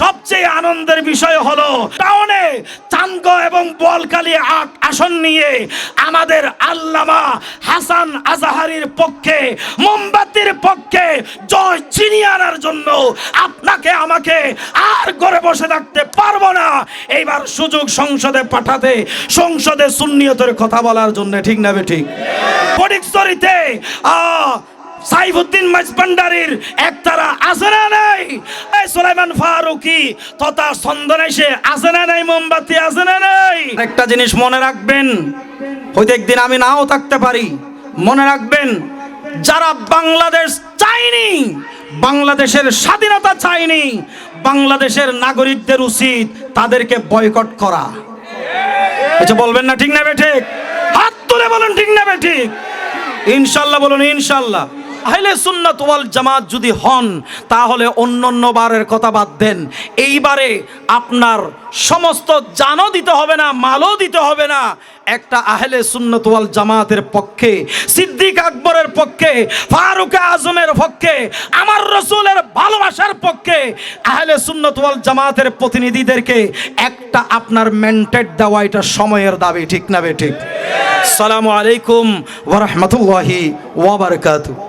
সবচেয়ে আনন্দের বিষয় হলো টাউনে চাঙ্গ এবং বলকালী আসন নিয়ে আমাদের আল্লামা হাসান আজাহারির পক্ষে, মোমবাতির পক্ষে জয় চিনিয়ে আনার জন্য আপনাকে, আমাকে আর ঘরে বসে থাকতে পারব না। এইবার সুযোগ সংসদে পাঠাতে, সংসদে সুন্নিয়তের কথা বলার জন্য, ঠিক না বে ঠিক? ফটিকছড়িতে আহ সাইফুদ্দিন মাইজপান্ডারির একতারা আছে না নাই? এই সুলাইমান ফারুকি, তথা সন্দনেশে আছে না নাই, মোমবাতি আছে না নাই? একটা জিনিস মনে রাখবেন হয়তো একদিন আমি নাও থাকতে পারি। মনে রাখবেন, যারা বাংলাদেশ চাইনি বাংলাদেশের স্বাধীনতা চাইনি বাংলাদেশের নাগরিকদের উচিত তাদেরকে বয়কট করা। আচ্ছা বলবেন না ঠিক না বে ঠিক? হাত তুলে বলুন ঠিক না বে ঠিক? ইনশাল্লাহ বলুন, ইনশাল্লাহ। আহলে সুন্নাত ওয়াল জামাত যদি হন, তাহলে অন্য বারের কথা বাদ দেন। এইবারে আপনার সমস্ত জানও দিতে হবে না, মালও দিতে হবে না। একটা আহলে সুন্নত ওয়াল জামাতের পক্ষে, সিদ্দিক আকবরের পক্ষে, ফারুক আজমের পক্ষে, আমার রসুলের ভালোবাসার পক্ষে আহলে সুন্নত ওয়াল জামাতের প্রতিনিধিদেরকে একটা আপনার মেন্টেড দেওয়া এটা সময়ের দাবি, ঠিক না বে ঠিক? সালামু আলাইকুম ওয়া রাহমাতুল্লাহি ওয়া বারাকাতুহু।